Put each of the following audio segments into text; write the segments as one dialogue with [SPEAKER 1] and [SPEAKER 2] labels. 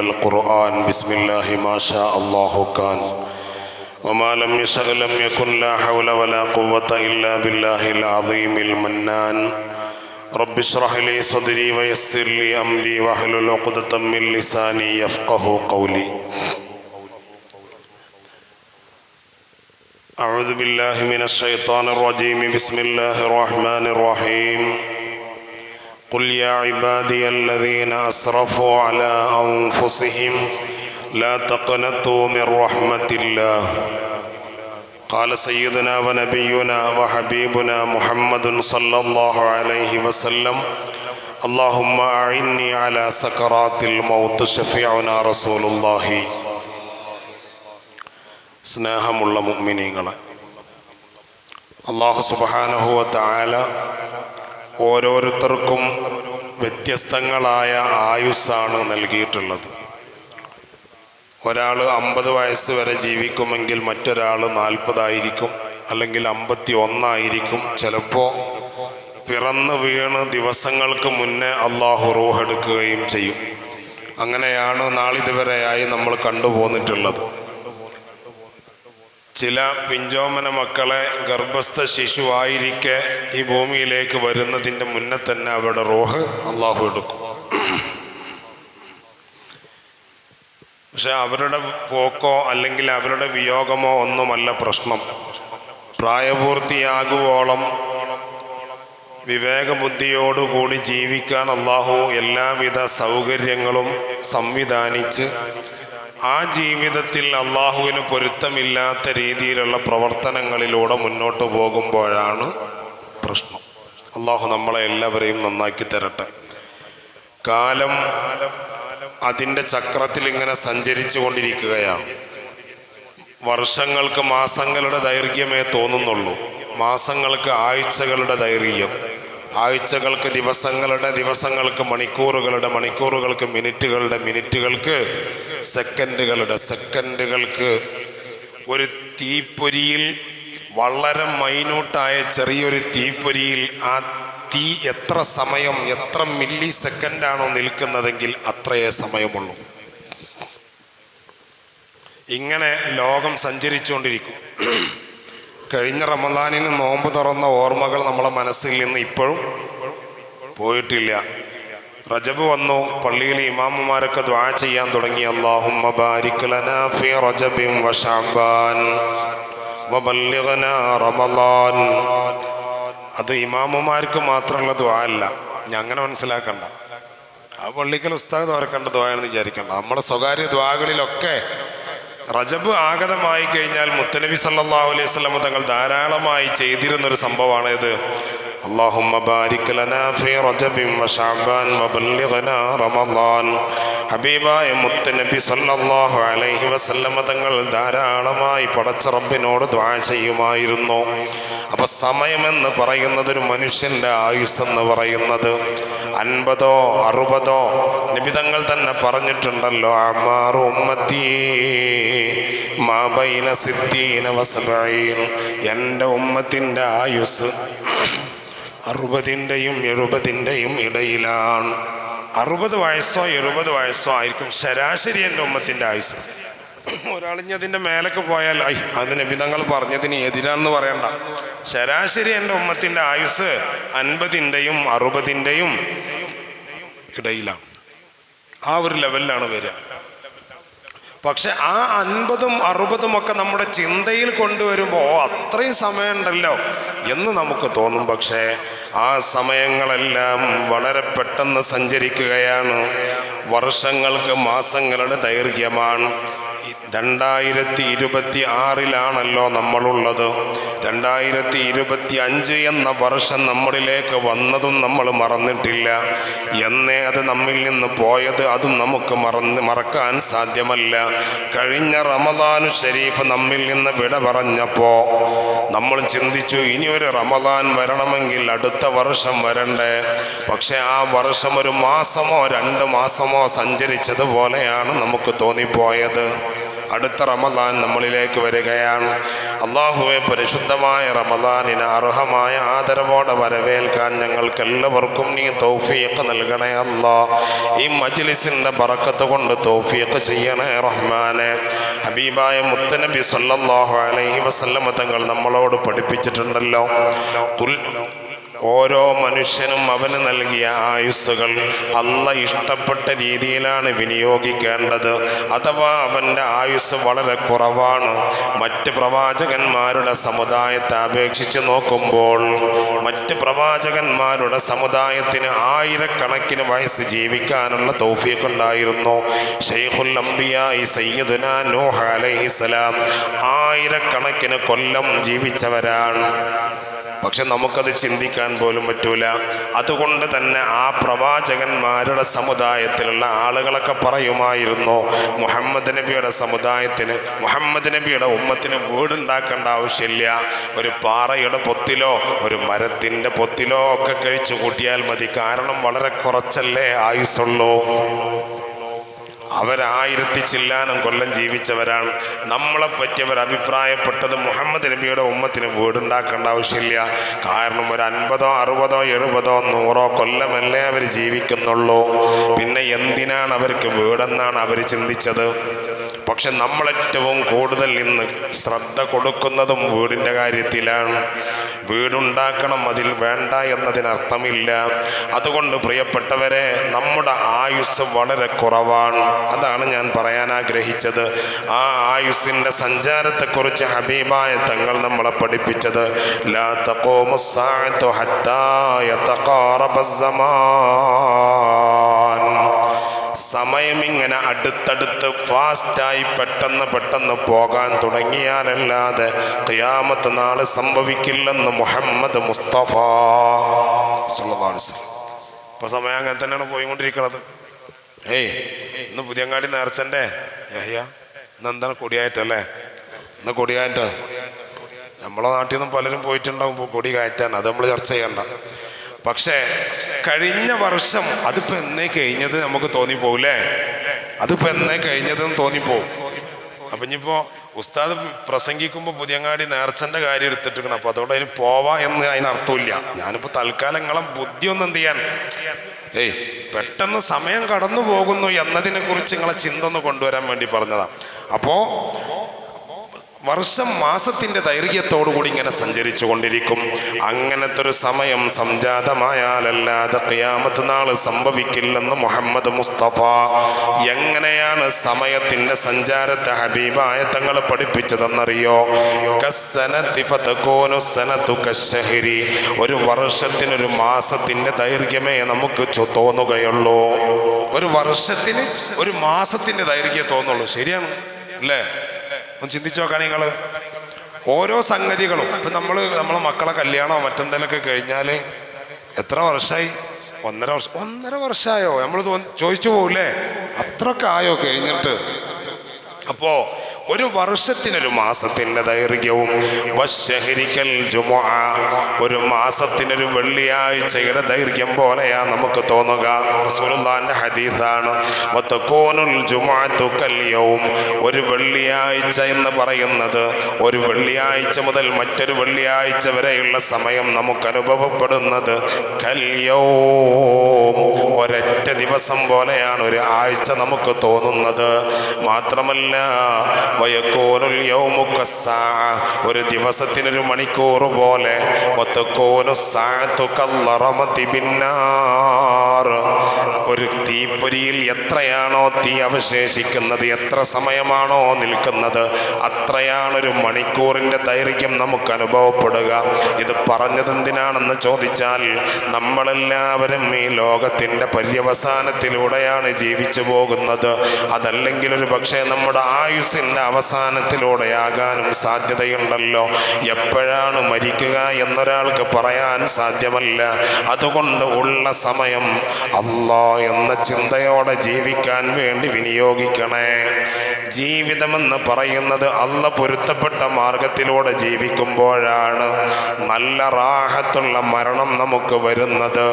[SPEAKER 1] والقرآن. بسم الله ما شاء الله كان. وما لم يشأ لم يكن لا حول ولا قوة إلا بالله العظيم المنان. رب اشرح لي صدري ويسر لي أمري واحلل عقدة من لساني يفقه قولي. أعوذ بالله من الشيطان الرجيم. بسم الله الرحمن الرحيم. قل يا عبادي الذين أسرفوا على أنفسهم لا تقنطوا من رحمة الله قال سيدنا ونبينا وحبيبنا محمد صلى الله عليه وسلم اللهم أعني على سكرات الموت شفيعنا رسول الله സ്നേഹമുള്ള മുഗ്മിനീങ്ങളെ അള്ളാഹു സുബാനഹുവ താല ഓരോരുത്തർക്കും വ്യത്യസ്തങ്ങളായ ആയുസ്സാണ് നൽകിയിട്ടുള്ളത്. ഒരാൾ അമ്പത് വയസ്സ് വരെ ജീവിക്കുമെങ്കിൽ മറ്റൊരാൾ നാൽപ്പതായിരിക്കും അല്ലെങ്കിൽ അമ്പത്തി ഒന്നായിരിക്കും ചിലപ്പോൾ പിറന്നു വീണ് ദിവസങ്ങൾക്ക് മുന്നേ അള്ളാഹു റൂഹെടുക്കുകയും ചെയ്യും. അങ്ങനെയാണ് നാളിതുവരെയായി നമ്മൾ കണ്ടുപോന്നിട്ടുള്ളത്. ചില പിഞ്ചോമന മക്കളെ ഗർഭസ്ഥ ശിശുവായിരിക്കെ ഈ ഭൂമിയിലേക്ക് വരുന്നതിന്റെ മുന്നേ തന്നെ അവരുടെ റോഹ് അള്ളാഹു എടുക്കും. പക്ഷെ അവരുടെ പോക്കോ അല്ലെങ്കിൽ അവരുടെ വിയോഗമോ ഒന്നുമല്ല പ്രശ്നം. പ്രായപൂർത്തിയാകുവോളം വിവേകബുദ്ധിയോടുകൂടി ജീവിക്കാൻ അള്ളാഹു എല്ലാവിധ സൗകര്യങ്ങളും സംവിധാനിച്ച് ആ ജീവിതത്തിൽ അള്ളാഹുവിന് പൊരുത്തമില്ലാത്ത രീതിയിലുള്ള പ്രവർത്തനങ്ങളിലൂടെ മുന്നോട്ട് പോകുമ്പോഴാണ് പ്രശ്നം. അള്ളാഹു നമ്മളെ എല്ലാവരെയും നന്നാക്കി തരട്ടെ. കാലം അതിന്റെ ചക്രത്തിൽ ഇങ്ങനെ സഞ്ചരിച്ചു കൊണ്ടിരിക്കുകയാണ്. വർഷങ്ങൾക്ക് മാസങ്ങളുടെ ദൈർഘ്യമേ തോന്നുന്നുള്ളൂ. മാസങ്ങൾക്ക് ആഴ്ചകളുടെ ദൈർഘ്യം. ആഴ്ചകൾക്ക് ദിവസങ്ങളുടെ ദിവസങ്ങൾക്ക് മണിക്കൂറുകളുടെ മണിക്കൂറുകൾക്ക് മിനിറ്റുകളുടെ മിനിറ്റുകൾക്ക് സെക്കൻഡുകളുടെ സെക്കൻഡുകൾക്ക് ഒരു തീപ്പൊരിയിൽ വളരെ മൈന്യൂട്ടായ ചെറിയൊരു തീപ്പൊരിയിൽ ആ തീ എത്ര സമയം എത്ര മില്ലി സെക്കൻഡാണോ നിൽക്കുന്നതെങ്കിൽ അത്രയേ സമയമുള്ളൂ. ഇങ്ങനെ ലോകം സഞ്ചരിച്ചുകൊണ്ടിരിക്കും. കഴിഞ്ഞ റമദാനിന് നോമ്പ് തുറന്ന ഓർമ്മകൾ നമ്മളെ മനസ്സിൽ നിന്ന് ഇപ്പോഴും പോയിട്ടില്ല. റജബ് വന്നു പള്ളിയിൽ ഇമാമുമാരൊക്കെ ദ്വാ ചെയ്യാൻ തുടങ്ങി. അള്ളാഹുമ്മ റജബിൻ റമദാൻ. അത് ഇമാമുമാർക്ക് മാത്രമുള്ള ദ്വാ അല്ല. അങ്ങനെ മനസ്സിലാക്കണ്ട. ആ പള്ളിക്കൽ ഉസ്താദ് ഓർക്കേണ്ട ദ്വായെന്ന് വിചാരിക്കണ്ട. നമ്മുടെ സ്വകാര്യ ദ്വാകളിലൊക്കെ റജബ് ആഗതമായി കഴിഞ്ഞാൽ മുത്തനബി സല്ലല്ലാഹു അലൈഹി വസല്ലം തങ്ങൾ ധാരാളമായി ചെയ്തിരുന്നൊരു സംഭവമാണ് ഇത് اللهم بارك لنا في رجب وشعبان وبلغنا رمضان ഹബീബായ മുത്തനബി സല്ലല്ലാഹു അലൈഹി വസല്ലമ തങ്ങൾ ധാരാളമായി പടച്ച റബ്ബിനോട് ദ്വാ ചെയ്യുമായിരുന്നു അപ്പൊ സമയമെന്ന് പറയുന്നത് ഒരു മനുഷ്യന്റെ ആയുസ് എന്ന് പറയുന്നത് അൻപതോ അറുപതോ നിബിതങ്ങൾ തന്നെ പറഞ്ഞിട്ടുണ്ടല്ലോ ഉമ്മത്തി എന്റെ ഉമ്മത്തിന്റെ ആയുസ് അറുപതിന്റെയും എഴുപതിന്റെയും ഇടയിലാണ്. അറുപത് വയസ്സോ എഴുപത് വയസ്സോ ആയിരിക്കും ശരാശരി എന്റെ ഉമ്മത്തിന്റെ ആയുസ് ഒരാളിഞ്ഞ് അതിന്റെ മേലൊക്കെ പോയാൽ ഐ അത് നബിതങ്ങൾ പറഞ്ഞതിന് എതിരാണെന്ന് പറയണ്ട. ശരാശരി എന്റെ ഉമ്മത്തിന്റെ ആയുസ് അൻപതിന്റെയും അറുപതിന്റെയും ഇടയിലാണ്. ആ ഒരു ലെവലിലാണ് വരിക. പക്ഷെ ആ അൻപതും അറുപതും ഒക്കെ നമ്മുടെ ചിന്തയിൽ കൊണ്ടുവരുമ്പോൾ അത്രയും സമയമുണ്ടല്ലോ എന്ന് നമുക്ക് തോന്നും. പക്ഷേ ആ സമയങ്ങളെല്ലാം വളരെ പെട്ടെന്ന് സഞ്ചരിക്കുകയാണ്. വർഷങ്ങൾക്ക് മാസങ്ങളുടെ ദൈർഘ്യമാണ്. it രണ്ടായിരത്തി ഇരുപത്തി ആറിലാണല്ലോ നമ്മളുള്ളത്. രണ്ടായിരത്തി ഇരുപത്തി അഞ്ച് എന്ന വർഷം നമ്മളിലേക്ക് വന്നതും നമ്മൾ മറന്നിട്ടില്ല. എന്നേ അത് നമ്മിൽ നിന്ന് പോയത് അതും നമുക്ക് മറന്ന് മറക്കാൻ സാധ്യമല്ല. കഴിഞ്ഞ റമദാനു ഷരീഫ് നമ്മിൽ നിന്ന് വിട പറഞ്ഞപ്പോൾ നമ്മൾ ചിന്തിച്ചു ഇനി ഒരു റമദാൻ വരണമെങ്കിൽ അടുത്ത വർഷം വരണ്ടേ? പക്ഷെ ആ വർഷം ഒരു മാസമോ രണ്ട് മാസമോ സഞ്ചരിച്ചതുപോലെയാണ് നമുക്ക് തോന്നിപ്പോയത്. അടുത്ത റമദാൻ നമ്മളിലേക്ക് വരികയാണ്. അള്ളാഹുവെ പരിശുദ്ധമായ റമദാനിന് അർഹമായ ആദരവോടെ വരവേൽക്കാൻ ഞങ്ങൾക്ക് എല്ലാവർക്കും നീ തൗഫീഖ് നൽകണേ അല്ലാ. ഈ മജ്ലിസിന്റെ പറക്കത്ത് കൊണ്ട് തൗഫീഖ് ചെയ്യണേ റഹ്മാനെ. ഹബീബായ മുത്തനബി സല്ലാഹു അലൈഹി വസല്ലമ തങ്ങൾ നമ്മളോട് പഠിപ്പിച്ചിട്ടുണ്ടല്ലോ. ഓരോ മനുഷ്യനും അവന് നൽകിയ ആയുസ്സുകൾ. അല്ല ഇഷ്ടപ്പെട്ട രീതിയിലാണ് വിനിയോഗിക്കേണ്ടത്. അഥവാ അവന്റെ ആയുസ് വളരെ കുറവാണ്. മറ്റ് പ്രവാചകന്മാരുടെ സമുദായത്തെ അപേക്ഷിച്ച് നോക്കുമ്പോൾ മറ്റ് പ്രവാചകന്മാരുടെ സമുദായത്തിന് ആയിരക്കണക്കിന് വയസ്സ് ജീവിക്കാനുള്ള തൗഫീഖ് ഉണ്ടായിരുന്നു. ഷെയ്ഖുൽ അംബിയായി സയ്യിദുന നൂഹ് അലൈഹിസലാം ആയിരക്കണക്കിന് കൊല്ലം ജീവിച്ചവരാണ്. പക്ഷെ നമുക്കത് ചിന്തിക്കാൻ പോലും പറ്റൂല. അതുകൊണ്ട് തന്നെ ആ പ്രവാചകന്മാരുടെ സമുദായത്തിലുള്ള ആളുകളൊക്കെ പറയുമായിരുന്നു മുഹമ്മദ് നബിയുടെ സമുദായത്തിന് മുഹമ്മദ് നബിയുടെ ഉമ്മത്തിന് വീടുണ്ടാക്കേണ്ട ആവശ്യമില്ല. ഒരു പാറയുടെ പൊത്തിലോ ഒരു മരത്തിന്റെ പൊത്തിലോ ഒക്കെ കഴിച്ചു കൂട്ടിയാൽ മതി. കാരണം വളരെ കുറച്ചല്ലേ ആയുസുള്ളൂ അവരായിരത്തി ചില്ലാനം കൊല്ലം ജീവിച്ചവരാണ്. നമ്മളെ പറ്റി അവർ അഭിപ്രായപ്പെട്ടത് മുഹമ്മദ് നബിയുടെ ഉമ്മത്തിന് വീടുണ്ടാക്കേണ്ട ആവശ്യമില്ല. കാരണം ഒരു അൻപതോ അറുപതോ എഴുപതോ നൂറോ കൊല്ലമല്ലേ അവർ ജീവിക്കുന്നുള്ളൂ. പിന്നെ എന്തിനാണ് അവർക്ക് വീടെന്നാണ് അവർ ചിന്തിച്ചത്? പക്ഷെ നമ്മളേറ്റവും കൂടുതൽ ഇന്ന് ശ്രദ്ധ കൊടുക്കുന്നതും വീടിന്റെ കാര്യത്തിലാണ്. വീടുണ്ടാക്കണം അതിൽ വേണ്ട എന്നതിനർത്ഥമില്ല അതുകൊണ്ട് പ്രിയപ്പെട്ടവരെ നമ്മുടെ ആയുസ് വളരെ കുറവാണ് അതാണ് ഞാൻ പറയാൻ ആഗ്രഹിച്ചത് ആ ആയുസ്സിൻ്റെ സഞ്ചാരത്തെക്കുറിച്ച് ഹബീബായ തങ്ങൾ നമ്മളെ പഠിപ്പിച്ചത് ലാ തഖൂമു സ്സാഅത്തു ഹത്താ യതഖാറബ الزمان സമയം ഇങ്ങനെ അടുത്തടുത്ത് ഫാസ്റ്റായി പെട്ടെന്ന് പെട്ടെന്ന് പോകാൻ തുടങ്ങിയാലല്ലാതെ ഖിയാമത്ത് നാൾ സംഭവിക്കില്ലെന്ന് മുഹമ്മദ് മുസ്തഫ. ഇപ്പൊ സമയം അങ്ങനെ തന്നെയാണ് പോയിക്കൊണ്ടിരിക്കുന്നത് ഏയ് ഇന്ന് പുതിയങ്ങാടി നേർച്ചന്റെ ഏയ്യാ ഇന്ന് എന്താണ് കൊടിയായിട്ടല്ലേ ഇന്ന് കൊടിയായിട്ട്? നമ്മളെ നാട്ടിൽ നിന്നും പലരും പോയിട്ടുണ്ടാവും. കൊടി കയറ്റാൻ അത് നമ്മൾ ചർച്ച ചെയ്യണ്ട. പക്ഷേ കഴിഞ്ഞ വർഷം അതിപ്പോ എന്നേ കഴിഞ്ഞത് നമുക്ക് തോന്നിപ്പോവില്ലേ അതിപ്പോ എന്നേ കഴിഞ്ഞതെന്ന് തോന്നിപ്പോവും. അപ്പൊ ഇനിയിപ്പോ ഉസ്താദ് പ്രസംഗിക്കുമ്പോൾ പുതിയങ്ങാടി നേർച്ചന്റെ കാര്യം എടുത്തിട്ടിരിക്കണം. അപ്പൊ അതുകൊണ്ട് അതിന് പോവാ എന്ന് അതിനർത്ഥമില്ല ഞാനിപ്പോ തൽക്കാലം നിങ്ങളെ ബുദ്ധി ഒന്നും എന്ത് ചെയ്യാൻ? ഏയ് പെട്ടെന്ന് സമയം കടന്നു പോകുന്നു എന്നതിനെ കുറിച്ച് നിങ്ങളെ ചിന്ത ഒന്ന് കൊണ്ടുവരാൻ വേണ്ടി പറഞ്ഞതാണ് അപ്പോ വർഷം മാസത്തിന്റെ ദൈർഘ്യത്തോടു കൂടി ഇങ്ങനെ സഞ്ചരിച്ചു കൊണ്ടിരിക്കും. അങ്ങനത്തെ ഒരു സമയം സംജാതമായാലല്ലാതെ ക്യാമത്ത് നാൾ സംഭവിക്കില്ലെന്ന് മുഹമ്മദ് മുസ്തഫ. എങ്ങനെയാണ് സമയത്തിന്റെ സഞ്ചാരത്തെ ഹബീബായ തങ്ങൾ പഠിപ്പിച്ചതെന്നറിയോ. ഒരു വർഷത്തിനൊരു മാസത്തിന്റെ ദൈർഘ്യമേ നമുക്ക് തോന്നുകയുള്ളൂ. ഒരു വർഷത്തിന് ഒരു മാസത്തിന്റെ ദൈർഘ്യം തോന്നുള്ളൂ. ശരിയാണ്? അല്ലേ? ഒന്ന് ചിന്തിച്ചു നോക്കാൻ നിങ്ങൾ ഓരോ സംഗതികളും ഇപ്പം നമ്മൾ നമ്മളെ മക്കളെ കല്യാണമോ മറ്റെന്തെങ്കിലുമൊക്കെ കഴിഞ്ഞാൽ എത്ര വർഷമായി ഒന്നര വർഷം ഒന്നര വർഷമായോ നമ്മൾ ചോദിച്ചു പോകില്ലേ അത്രയൊക്കെ ആയോ കഴിഞ്ഞിട്ട്? അപ്പോ ഒരു വർഷത്തിനൊരു മാസത്തിന്റെ ദൈർഘ്യവും. വശഹരിക്കൽ ജുമുഅ ഒരു മാസത്തിനൊരു വെള്ളിയാഴ്ചയുടെ ദൈർഘ്യം പോലെയാ നമുക്ക് തോന്നുക. റസൂലുള്ളാഹിന്റെ ഹദീസാണ് വത്തക്കോനുൽ യൗം. ഒരു വെള്ളിയാഴ്ച എന്ന് പറയുന്നത് ഒരു വെള്ളിയാഴ്ച മുതൽ മറ്റൊരു വെള്ളിയാഴ്ച വരെയുള്ള സമയം നമുക്ക് അനുഭവപ്പെടുന്നത്. കൽ യൗം. ഒരൊറ്റ ദിവസം പോലെയാണ് ഒരു ആഴ്ച നമുക്ക് തോന്നുന്നത്. മാത്രമല്ല വയക്കോനുൽ. ഒരു ദിവസത്തിനൊരു മണിക്കൂർ പോലെ. ഒരു തീപ്പൊരിയിൽ എത്രയാണോ തീ അവശേഷിക്കുന്നത് എത്ര സമയമാണോ നിൽക്കുന്നത് അത്രയാണൊരു മണിക്കൂറിന്റെ ദൈർഘ്യം നമുക്ക് അനുഭവപ്പെടുക. ഇത് പറഞ്ഞതെന്തിനാണെന്ന് ചോദിച്ചാൽ നമ്മളെല്ലാവരും ഈ ലോകത്തിന്റെ പര്യവസാനത്തിലൂടെയാണ് ജീവിച്ചു പോകുന്നത്. അതല്ലെങ്കിൽ ഒരു പക്ഷേ നമ്മുടെ ആയുസിന്റെ അവസാനത്തിലൂടെയാകാനും സാധ്യതയുണ്ടല്ലോ. എപ്പോഴാണ് മരിക്കുക എന്നൊരാൾക്ക് പറയാൻ സാധ്യമല്ല. അതുകൊണ്ട് ഉള്ള സമയം അല്ലോ എന്ന ചിന്തയോടെ ജീവിക്കാൻ വേണ്ടി വിനിയോഗിക്കണേ. ജീവിതമെന്ന് പറയുന്നത് അല്ല പൊരുത്തപ്പെട്ട മാർഗത്തിലൂടെ ജീവിക്കുമ്പോഴാണ്. നല്ല റാഹത്തുള്ള മരണം നമുക്ക് വരുന്നത്.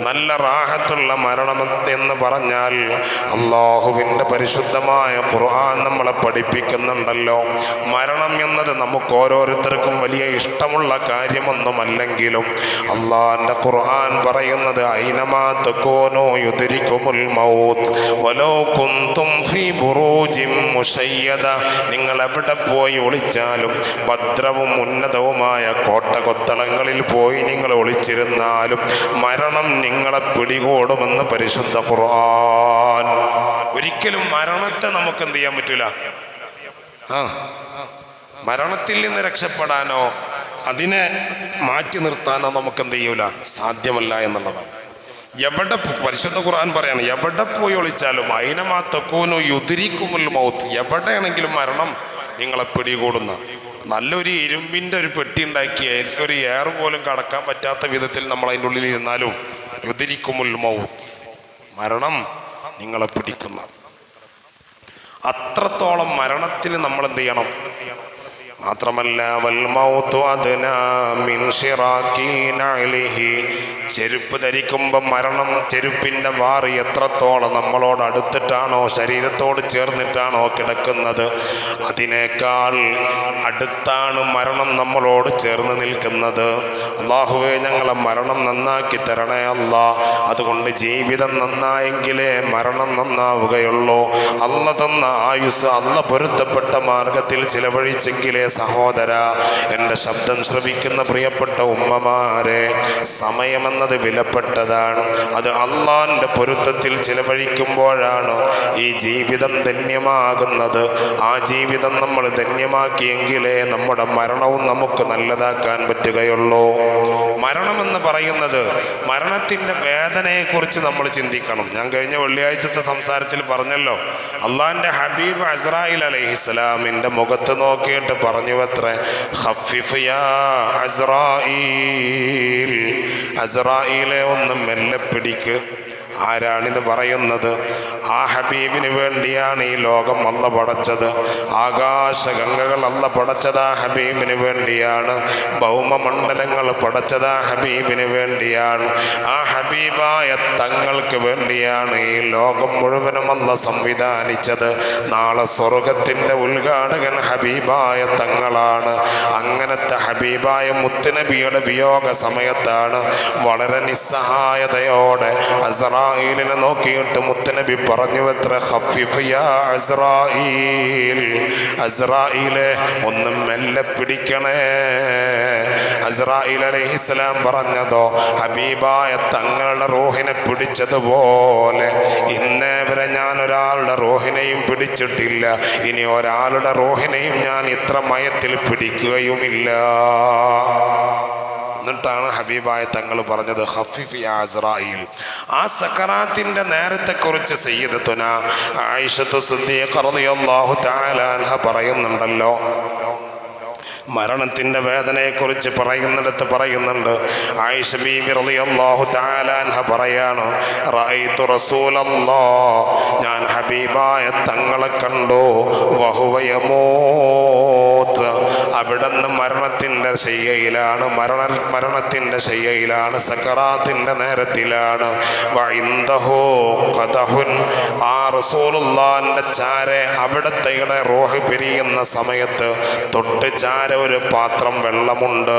[SPEAKER 1] നല്ല റാഹത്തുള്ള മരണം എന്ന് പറഞ്ഞാൽ അള്ളാഹുവിന്റെ പരിശുദ്ധമായ ഖുർആൻ നമ്മളെ പഠിപ്പിക്കുന്നുണ്ടല്ലോ. മരണം എന്നത് നമുക്ക് ഓരോരുത്തർക്കും വലിയ ഇഷ്ടമുള്ള കാര്യമൊന്നുമല്ലെങ്കിലും അള്ളാഹിന്റെ ഖുർആൻ പറയുന്നത് ഐനമാ തക്കോനോ യുതിരിക്കുമുൽ മൗത്ത്. നിങ്ങൾ എവിടെ പോയി ഒളിച്ചാലും ഭദ്രവും ഉന്നതവുമായ കോട്ടകൊത്തളങ്ങളിൽ പോയി നിങ്ങൾ ഒളിച്ചിരുന്നാലും മരണം നിങ്ങളെ പിടികൂടുമെന്ന് പരിശുദ്ധ ഖുർആൻ. ഒരിക്കലും മരണത്തെ നമുക്ക് എന്ത് ചെയ്യാൻ പറ്റൂല? ആ മരണത്തിൽ നിന്ന് രക്ഷപ്പെടാനോ അതിനെ മാറ്റി നിർത്താനോ നമുക്ക് എന്ത് ചെയ്യൂല? സാധ്യമല്ല എന്നുള്ളതാണ്. എവിടെ പരിശുദ്ധ ഖുർആൻ പറയാണ് എവിടെ പോയി ഒളിച്ചാലും അയിനമാ തക്കോനോ യുതിരിക്കുമുൽ മൗത്ത്. എവിടെയാണെങ്കിലും മരണം നിങ്ങളെ പിടികൂടുന്ന. നല്ലൊരു ഇരുമ്പിന്റെ ഒരു പെട്ടി ഉണ്ടാക്കി ഒരു എയർ പോലും കടക്കാൻ പറ്റാത്ത വിധത്തിൽ നമ്മൾ അതിന്റെ ഉള്ളിൽ ഇരുന്നാലും യുതിരിക്കുമുൽ മൗത്ത്. മരണം നിങ്ങളെ പിടിക്കുന്ന. അത്രത്തോളം മരണത്തിന് നമ്മൾ എന്ത് ചെയ്യണം? മാത്രമല്ല വൽമൗത്തു അദ്നാ മിൻ ശിറാക്കി നഅ്ലിഹി. ചെരുപ്പ് ധരിക്കുമ്പോൾ മരണം ചെരുപ്പിന്റെ വാറി എത്രത്തോളം നമ്മളോട് അടുത്തിട്ടാണോ ശരീരത്തോട് ചേർന്നിട്ടാണോ കിടക്കുന്നത് അതിനേക്കാൾ അടുത്താണ് മരണം നമ്മളോട് ചേർന്ന് നിൽക്കുന്നത്. അള്ളാഹുവെ ഞങ്ങളെ മരണം നന്നാക്കി തരണേ അല്ല. അതുകൊണ്ട് ജീവിതം നന്നായെങ്കിലേ മരണം നന്നാവുകയുള്ളൂ. അല്ല തന്ന ആയുസ് അല്ല പൊരുത്തപ്പെട്ട മാർഗത്തിൽ ചിലവഴിച്ചെങ്കിലേ സഹോദര. എന്റെ ശബ്ദം ശ്രവിക്കുന്ന പ്രിയപ്പെട്ട ഉമ്മമാരെ സമയമെന്നത് വിലപ്പെട്ടതാണ്. അത് അള്ളാന്റെ പൊരുത്തത്തിൽ ചിലവഴിക്കുമ്പോഴാണ് ഈ ജീവിതം ധന്യമാകുന്നത്? ആ ജീവിതം നമ്മൾ ധന്യമാക്കിയെങ്കിലേ നമ്മുടെ മരണവും നമുക്ക് നല്ലതാക്കാൻ പറ്റുകയുള്ളൂ. മരണമെന്ന് പറയുന്നത് മരണത്തിന്റെ വേദനയെക്കുറിച്ച് നമ്മൾ ചിന്തിക്കണം. ഞാൻ കഴിഞ്ഞ വെള്ളിയാഴ്ചത്തെ സംസാരത്തിൽ പറഞ്ഞല്ലോ അള്ളാന്റെ ഹബീബ് അസ്രായിൽ അലഹിസ്ലാമിന്റെ മുഖത്ത് നോക്കിയിട്ട് പറഞ്ഞു അത്ര അസ്രായിലെ ഒന്ന് മെല്ലെ പിടിക്ക്. ആരാണിത് പറയുന്നത്? ആ ഹബീബിന് വേണ്ടിയാണ് ഈ ലോകം അല്ല പടച്ചത്. ആകാശഗംഗകൾ അല്ല പടച്ചത് ആ ഹബീബിന് വേണ്ടിയാണ്. ഭൗമമണ്ഡലങ്ങൾ പടച്ചത് ആ ഹബീബിന് വേണ്ടിയാണ്. ആ ഹബീബായ തങ്ങൾക്ക് വേണ്ടിയാണ് ഈ ലോകം മുഴുവനും അല്ല സംവിധാനിച്ചത്. നാളെ സ്വർഗത്തിന്റെ ഉദ്ഘാടകൻ ഹബീബായ തങ്ങളാണ്. അങ്ങനത്തെ ഹബീബായ മുത്തുനബിയുടെ വിയോഗ സമയത്താണ് വളരെ നിസ്സഹായതയോടെ അസ്രായിലിനെ നോക്കിയിട്ട് മുത്തനബി പറഞ്ഞു എത്ര അസ്രായിൽ ഒന്ന് മെല്ലെ പിടിക്കണേ. അസ്രായിൽ അലൈഹിസ്സലാം പറഞ്ഞതോ ഹബീബായ തങ്ങളുടെ റോഹിനെ പിടിച്ചതുപോലെ. ഇന്നേ വരെ ഞാൻ ഒരാളുടെ റോഹിനെയും പിടിച്ചിട്ടില്ല. ഇനി ഒരാളുടെ റോഹിനെയും ഞാൻ ഇത്ര മയത്തിൽ പിടിക്കുകയുമില്ല. എന്നിട്ടാണ് ഹബീബായ തങ്ങൾ പറഞ്ഞത് ഹഫീഫ് ആസ്രായിൽ ആ സക്കറാത്തിന്റെ നേരത്തെക്കുറിച്ച് സയ്യിദ് സയ്യിദത്തുന ആയിഷത്തു സിദ്ദീഖ റളിയല്ലാഹു തആല അൻഹ പറയുന്നുണ്ടല്ലോ. മരണത്തിന്റെ വേദനയെക്കുറിച്ച് പറയുന്നിടത്ത് പറയുന്നുണ്ട്. ആയിഷ ബീബി റളിയല്ലാഹു തആല അൻഹ പറയാണ് റഅയ്തു റസൂലല്ലാഹ് ഞാൻ ഹബീബായ തങ്ങളെ കണ്ടു. വഹുവയമോത്ത് അവിടുന്ന് മരണത്തിന്റെ ശയ്യയിലാണ് മരണ മരണത്തിന്റെ ശയ്യയിലാണ് സക്കറാത്തിന്റെ നേരത്തിലാണ്. വൈന്ദഹോ ഖദഹുൻ. ആ റസൂലുള്ളാന്റെ ചാരെ അവിടത്തെ റോഹ് പിരിയുന്ന സമയത്ത് തൊട്ട് ചാര ഒരു പാത്രം വെള്ളമുണ്ട്.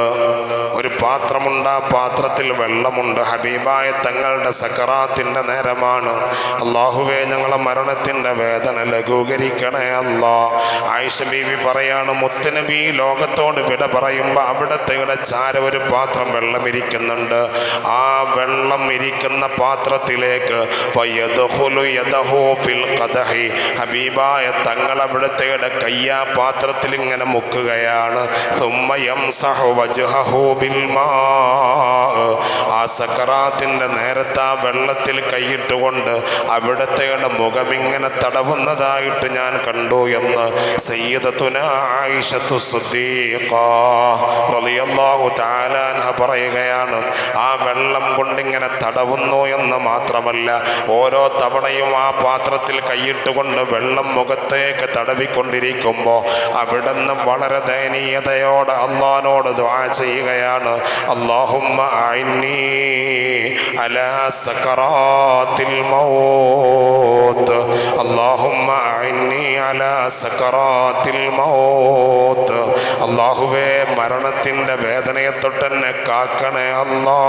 [SPEAKER 1] ഒരു പാത്രമുണ്ട്. ആ പാത്രത്തിൽ വെള്ളമുണ്ട്. ഹബീബായ തങ്ങളുടെ സക്കറാത്തിന്റെ നേരമാണ്. അള്ളാഹുവേ ഞങ്ങളെ മരണത്തിന്റെ വേദന ലഘൂകരിക്കണേ അല്ല. ആയിഷ ബീവി പറയാണ് മുത്തനബി ലോകത്തോട് വിട പറയുമ്പോൾ അവിടത്തെ ചാര ഒരു പാത്രം വെള്ളം ഇരിക്കുന്നുണ്ട്. ആ വെള്ളം ഇരിക്കുന്ന പാത്രത്തിലേക്ക്. ഹബീബായ തങ്ങൾ അവിടുത്തെ കയ്യാ പാത്രത്തിൽ ഇങ്ങനെ മുക്കുകയാണ്. ആ സക്കറാത്തിന്റെ നേരത്തെ ആ വെള്ളത്തിൽ കൈയിട്ടുകൊണ്ട് മുഖം ഇങ്ങനെ തടവുന്നതായിട്ട് ഞാൻ കണ്ടു എന്ന് സയ്യിദത്തുന ആയിഷത്തു പറയുകയാണ്. ആ വെള്ളം കൊണ്ടിങ്ങനെ തടവുന്നു എന്ന് മാത്രമല്ല ഓരോ തവണയും ആ പാത്രത്തിൽ കൈയിട്ടുകൊണ്ട് വെള്ളം മുഖത്തേക്ക് തടവിക്കൊണ്ടിരിക്കുമ്പോൾ അവിടെ നിന്ന് വളരെ ദയനീയ ദയനീയതയോടെ അള്ളഹാനോട് ദ്വാ ചെയ്യുകയാണ്. അള്ളാഹുമ്മ അലാ മൗത്ത്. അലാ മൗത്ത്. അള്ളാഹുവേ മരണത്തിന്റെ വേദനയെ തൊട്ടെന്നെ കാക്കണേ അല്ലാ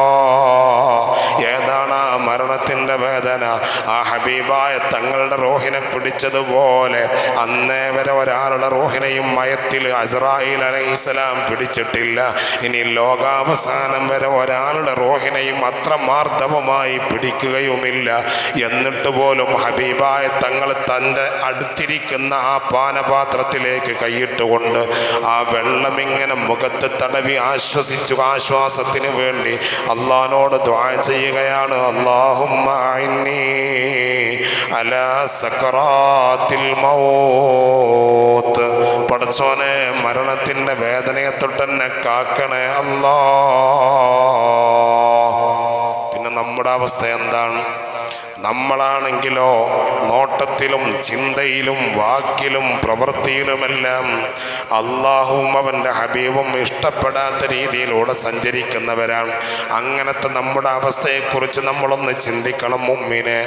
[SPEAKER 1] ഏതാണ് ആ മരണത്തിന്റെ വേദന? ആ ഹബീബായ തങ്ങളുടെ റോഹിനെ പിടിച്ചതുപോലെ അന്നേ വരെ ഒരാളുടെ റോഹിനെയും മയത്തിൽ അസ്രായിൽ അലൈഹിസ്സലാം പിടിച്ചിട്ടില്ല. ഇനി ലോകാവസാനം വരെ ഒരാളുടെ റോഹിനെയും അത്ര മാർദ്ദവമായി പിടിക്കുകയുമില്ല. എന്നിട്ട് പോലും ഹബീബായ തങ്ങൾ തന്റെ അടുത്തിരിക്കുന്ന ആ പാനപാത്രത്തിലേക്ക് കൈയിട്ടുകൊണ്ട് ആ വെള്ളം ഇങ്ങനെ മുഖത്ത് തടവി ആശ്വസിച്ചു ആശ്വാസത്തിന് വേണ്ടി അള്ളഹാനോട് ദ്വാ ചെയ്യുകയാണ് അള്ളാഹുമ്മ അലാ മൗത്ത്. മരണത്തിന്റെ വേദനയെ തൊട്ടെന്നെ കാക്കണേ അല്ലാ പിന്നെ നമ്മുടെ അവസ്ഥ എന്താണ്? നമ്മളാണെങ്കിലോ നോട്ടത്തിലും ചിന്തയിലും വാക്കിലും പ്രവൃത്തിയിലുമെല്ലാം അള്ളാഹുവും അവന്റെ ഹബീബും ഇഷ്ടപ്പെടാത്ത രീതിയിലൂടെ സഞ്ചരിക്കുന്നവരാണ്. അങ്ങനത്തെ നമ്മുടെ അവസ്ഥയെക്കുറിച്ച് നമ്മളൊന്ന് ചിന്തിക്കണം മുമ്മിനെ.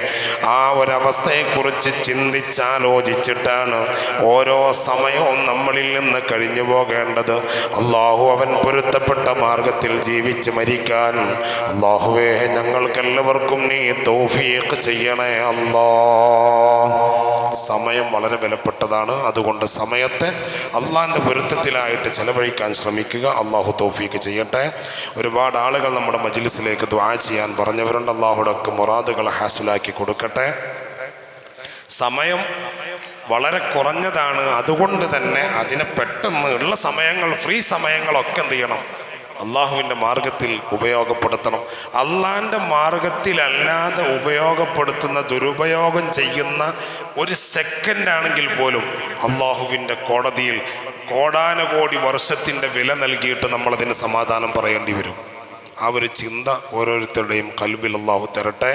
[SPEAKER 1] ആ ഒരവസ്ഥയെക്കുറിച്ച് ചിന്തിച്ചാലോചിച്ചിട്ടാണ് ഓരോ സമയവും നമ്മളിൽ നിന്ന് കഴിഞ്ഞു പോകേണ്ടത്. അള്ളാഹു അവൻ പൊരുത്തപ്പെട്ട മാർഗത്തിൽ ജീവിച്ച് മരിക്കാൻ. അള്ളാഹുവേ ഞങ്ങൾക്കെല്ലാവർക്കും നീ തൗഫീഖ് ചെയ്യണേ അല്ലാ. സമയം വളരെ വിലപ്പെട്ടതാണ്. അതുകൊണ്ട് സമയത്തെ അള്ളാന്റെ പൊരുത്തത്തിലായിട്ട് ചെലവഴിക്കാൻ ശ്രമിക്കുക. അള്ളാഹു തോഫിക്ക് ചെയ്യട്ടെ. ഒരുപാട് ആളുകൾ നമ്മുടെ മജിലിസിലേക്ക് ദ്വാ ചെയ്യാൻ പറഞ്ഞവരുണ്ട്. അള്ളാഹുടൊക്കെ മുറാദുകൾ ഹാസിലാക്കി കൊടുക്കട്ടെ. സമയം വളരെ കുറഞ്ഞതാണ്. അതുകൊണ്ട് തന്നെ അതിനെ പെട്ടെന്ന് ഉള്ള സമയങ്ങൾ ഫ്രീ സമയങ്ങളൊക്കെ എന്ത് ചെയ്യണം? അള്ളാഹുവിന്റെ മാർഗത്തിൽ ഉപയോഗപ്പെടുത്തണം. അള്ളാഹിന്റെ മാർഗത്തിലല്ലാതെ ഉപയോഗപ്പെടുത്തുന്ന ദുരുപയോഗം ചെയ്യുന്ന ഒരു സെക്കൻഡാണെങ്കിൽ പോലും അള്ളാഹുവിന്റെ കോടതിയിൽ കോടാനുകോടി വർഷത്തിന്റെ വില നൽകിയിട്ട് നമ്മളതിന് സമാധാനം പറയേണ്ടി വരും. ആ ഒരു ചിന്ത ഓരോരുത്തരുടെയും കൽബിൽ അള്ളാഹു തരട്ടെ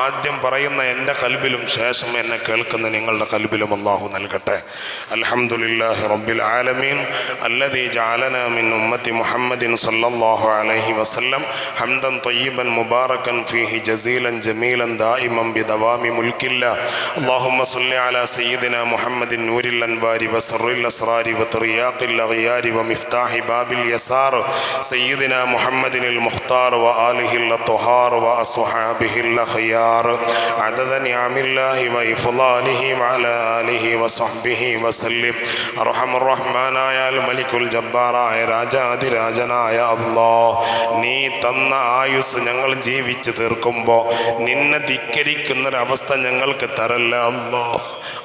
[SPEAKER 1] ആദ്യം പറയുന്ന എൻ്റെ കൽബിലും ശേഷം എന്നെ കേൾക്കുന്ന നിങ്ങളുടെ കൽബിലും അള്ളാഹു നൽകട്ടെ അൽഹംദുലില്ലാഹി റബ്ബിൽ ആലമീൻ അല്ലദീ ജഅലനാ മിൻ ഉമ്മത്തി മുഹമ്മദിൻ സല്ലല്ലാഹു അലൈഹി വസല്ലം ഹംദൻ طيبا മുബാറകൻ ഫീഹി ജസീലൻ ജമീലൻ ദായിമൻ ബിദവാമി മുൽക്കില്ല اللهم صل على سيدنا محمد نور الأنبار وسر الأسرار وترياق الأغيار ومفتاح باب اليسار سيدنا محمد المختار وآله الطهار وأصحابه الأخيار عدد نعم الله وإفضاله وعلى آله وصحبه وسلم أرحم الرحمن يا الملك الجبار يا രാജാതി രാജനായ അള്ളാ നീ തന്ന ആയുസ് ഞങ്ങൾ ജീവിച്ചു തീർക്കുമ്പോൾ നിന്നെ ധിക്കരിക്കുന്നൊരവസ്ഥ ഞങ്ങൾക്ക് തരല്ല അല്ലോ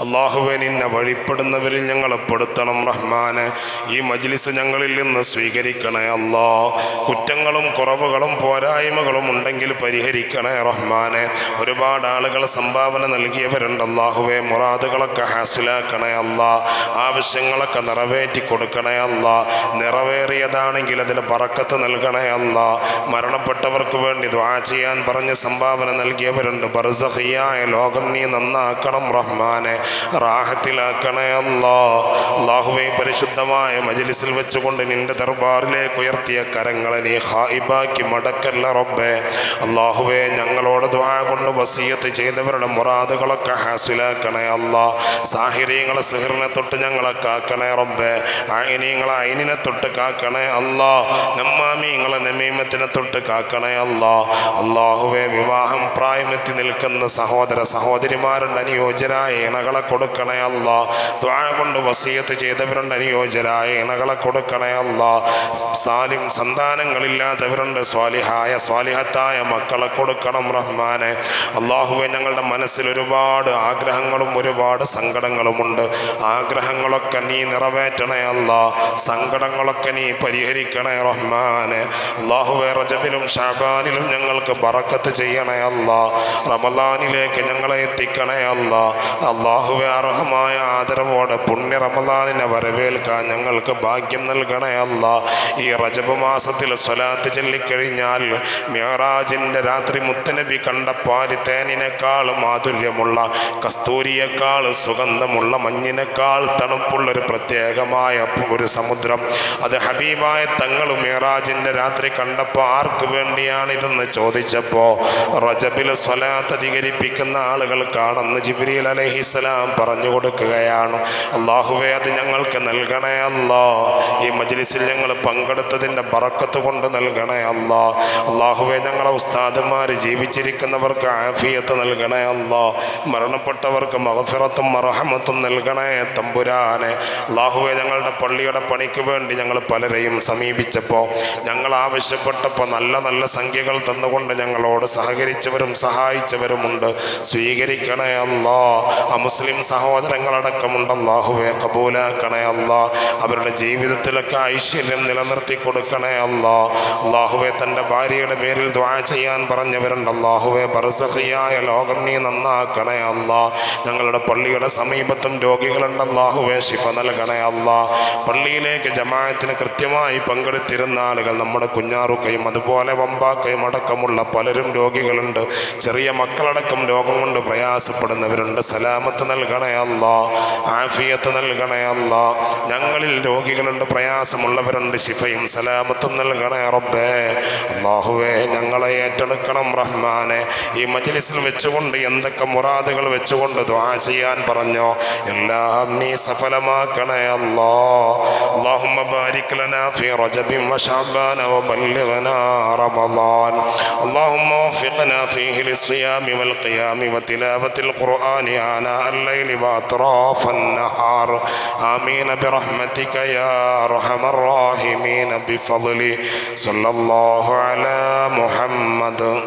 [SPEAKER 1] അള്ളാഹുവെ നിന്നെ വഴിപ്പെടുന്നവരിൽ ഞങ്ങളെ പെടുത്തണം റഹ്മാന് ഈ മജ്ലിസ് ഞങ്ങളിൽ നിന്ന് സ്വീകരിക്കണേ അല്ലാ കുറ്റങ്ങളും കുറവുകളും പോരായ്മകളും ഉണ്ടെങ്കിൽ പരിഹരിക്കണേ റഹ്മാനെ. ഒരുപാട് ആളുകൾ സംഭാവന നൽകിയവരുണ്ട്. അള്ളാഹുവെ മുറാദുകളൊക്കെ ഹാസിലാക്കണേ അല്ല. ആവശ്യങ്ങളൊക്കെ നിറവേറ്റി കൊടുക്കണേ അല്ല. നിറവേറിയതാണെങ്കിൽ അതിൽ പറക്കത്ത് നൽകണേ അല്ല. മരണപ്പെട്ടവർക്ക് വേണ്ടി ദ്വാ ചെയ്യാൻ പറഞ്ഞ് സംഭാവന നൽകിയവരുണ്ട്. ബർസഹിയായ ലോകം നീ നന്നാക്കണം റഹ്മാനെ. റാഹത്തിലാക്കണേ അല്ല. അള്ളാഹുവെ പരിശുദ്ധമായ മജ്ലിസിൽ വെച്ചുകൊണ്ട് നിന്റെ ദർബാറിലേക്ക് ഉയർത്തിയ കരങ്ങളെ നീ ഹായിബാക്കി മടക്കല്ല റബ്ബേ. അള്ളാഹുവെ ഞങ്ങളോട് ദ്വാ കൊണ്ട് വസീയത്ത് ചെയ്തവരുടെ മുറാദുകളൊക്കെ ഹാസിലാക്കണേ അല്ല. സാഹിര്യങ്ങളെ സിഹറിനെ തൊട്ട് ഞങ്ങളെ കാക്കണേ റബ്ബേ. ആയിനീങ്ങളെ അയിനിനെ തൊട്ട് കാക്കണേ അല്ലാ. നമ്മാമീങ്ങളെ നമീമത്തിനെ തൊട്ട് കാക്കണേ അല്ലാ. അള്ളാഹുവെ വിവാഹം പ്രായമെത്തി നിൽക്കുന്ന സഹോദര സഹോദരിമാരുടെ അനുയോജ്യരായ ഇണകളെ കൊടുക്കണേ അല്ല. ദ്വാ കൊണ്ട് വസീയത്ത് ചെയ്തവരുണ്ട് അനുയോജ്യരായ ഇണകളെ കൊടുക്കണേ അല്ല. സാലിം സന്താനങ്ങളില്ലാത്തവരുണ്ട് സ്വാലിഹായ സ്വാലിഹത്തായ മക്കളെ കൊടുക്കണം റഹ്മാനെ. അള്ളാഹുവെ ഞങ്ങളുടെ മനസ്സിൽ ഒരുപാട് ആഗ്രഹങ്ങളും ഒരുപാട് സങ്കടങ്ങളുമുണ്ട്. ആഗ്രഹങ്ങളൊക്കെ നീ നിറവേറ്റണേ അല്ല. സങ്കടങ്ങളൊക്കെ നീ പരിഹരിക്കണേ റഹ്മാനെ. അള്ളാഹുവെ റജബിലും ഷാബാനിലും ഞങ്ങൾക്ക് ബറക്കത്ത് ചെയ്യണേ അല്ല. റമലാനിലേക്ക് ഞങ്ങളെ എത്തിക്കണേ അല്ല. അള്ളാഹുവെ അർഹമായ ആദരവോടെ പുണ്യ റമലാനിനെ വരവേൽക്കാൻ ഞങ്ങൾക്ക് ഭാഗ്യം നൽകണേ അല്ല. ഈ റജബ് മാസത്തിൽ സ്വലാത്ത് ചൊല്ലിക്കഴിഞ്ഞാൽ മിയറാജിന്റെ രാത്രി മുത്തനബി കണ്ട പാരിത്തേനിനേക്കാൾ മാധുര്യമുള്ള കസ്തൂരിയേക്കാൾ സുഗന്ധമുള്ള മഞ്ഞിനേക്കാൾ തണുപ്പുള്ള ഒരു പ്രത്യേകമായ ഒരു സമുദ്രം. അത് ഹബീബായ തങ്ങൾ മിയറാജിന്റെ രാത്രി കണ്ടപ്പോൾ ആർക്ക് വേണ്ടിയാണ് ഇതെന്ന് ചോദിച്ചപ്പോൾ റജബിൽ സ്വലാത്ത് അധികരിപ്പിക്കുന്ന ആളുകൾക്കാണെന്ന് ജിബ്രീൽ അലഹിസ്സലാം പറഞ്ഞു കൊടുക്കുകയാണ് അള്ളാഹുവേ അത് ഞങ്ങൾക്ക് നൽകണേ അല്ലോ. ഈ മജ്ലിസിൽ ഞങ്ങൾ പങ്കെടുത്തതിന്റെ പറക്കത്ത് കൊണ്ട് നൽകണേ അല്ലാ അള്ളാഹുവെ ഞങ്ങളെ ഉസ്താദന്മാർ ജീവിച്ചിരിക്കുന്നവർക്ക് ആഫിയത്ത് നൽകണേ അല്ലാ മരണപ്പെട്ടവർക്ക് മഹഫിറത്തും മറഹമത്തും നൽകണേ തമ്പുരാനെ. അള്ളാഹുവെ ഞങ്ങളുടെ പള്ളിയുടെ പണിക്ക് വേണ്ടി ഞങ്ങൾ പലരെയും സമീപിച്ചപ്പോൾ ഞങ്ങൾ ആവശ്യപ്പെട്ടപ്പോൾ നല്ല നല്ല സംഖ്യകൾ തന്നുകൊണ്ട് ഞങ്ങളോട് സഹകരിച്ചവരും സഹായിച്ചവരുമുണ്ട്. സ്വീകരിക്കണേ അല്ലാ ആ മുസ്ലിം സഹോദരങ്ങളടക്കമുണ്ട് അള്ളാഹുവെ കബൂലാക്കണേ അല്ലാ അവരുടെ ജീവിതത്തിലൊക്കെ ഐശ്വര്യം നിലനിർത്തി കൊടുക്കണേ അല്ലാ അള്ളാഹുവെ തന്റെ ഭാര്യയുടെ പേരിൽ ദ്വാ ചെയ്യാൻ പറഞ്ഞവരുണ്ട്. അള്ളാഹുവെ ബർസഹിയായ ലോകം നീ നന്നാക്കണേ അല്ലാ. ഞങ്ങളുടെ പള്ളിയുടെ സമീപത്തും രോഗികളുണ്ട്. അള്ളാഹുവെ ശിഫ നൽകണേ അല്ലാ. പള്ളിയിലേക്ക് ജമായത്തിന് കൃത്യമായി പങ്കെടുത്തിരുന്ന ആളുകൾ നമ്മുടെ കുഞ്ഞാറുക്കയും അതുപോലെ വമ്പാക്കയും അടക്കമുള്ള പലരും രോഗികളുണ്ട്. ചെറിയ മക്കളടക്കം രോഗം കൊണ്ട് പ്രയാസപ്പെടുന്നവരുണ്ട്. സലാമത്ത് നൽകണേ അല്ലാ. ആഫിയത്ത് നൽകണേ അല്ലാ. ഞങ്ങളിൽ രോഗികളുണ്ട്. പ്രയാസമുള്ളവരുണ്ട്. ശിഫയും സലാമത്തും നൽകണേ റബ്ബേ. അള്ളാഹുവേ ഞങ്ങളെ ഏറ്റെടുക്കണം റഹ്മാനെ ഈ മജ്ലിസിൽ വെച്ചുകൊണ്ട് എന്തൊക്കെ മുറാദുകൾ വെച്ചുകൊണ്ട് ദ്വാ ചെയ്യാൻ പറഞ്ഞോ എല്ലാം നീ സഫലമാക്കണേ അല്ലാ اللهم بارك لنا في رجب وشعبان وبلغنا رمضان اللهم وفقنا فيه للصيام والقيام وتلاوة القرآن آناء الليل وأطراف النهار آمين برحمتك يا أرحم الراحمين بفضل صلى الله على محمد.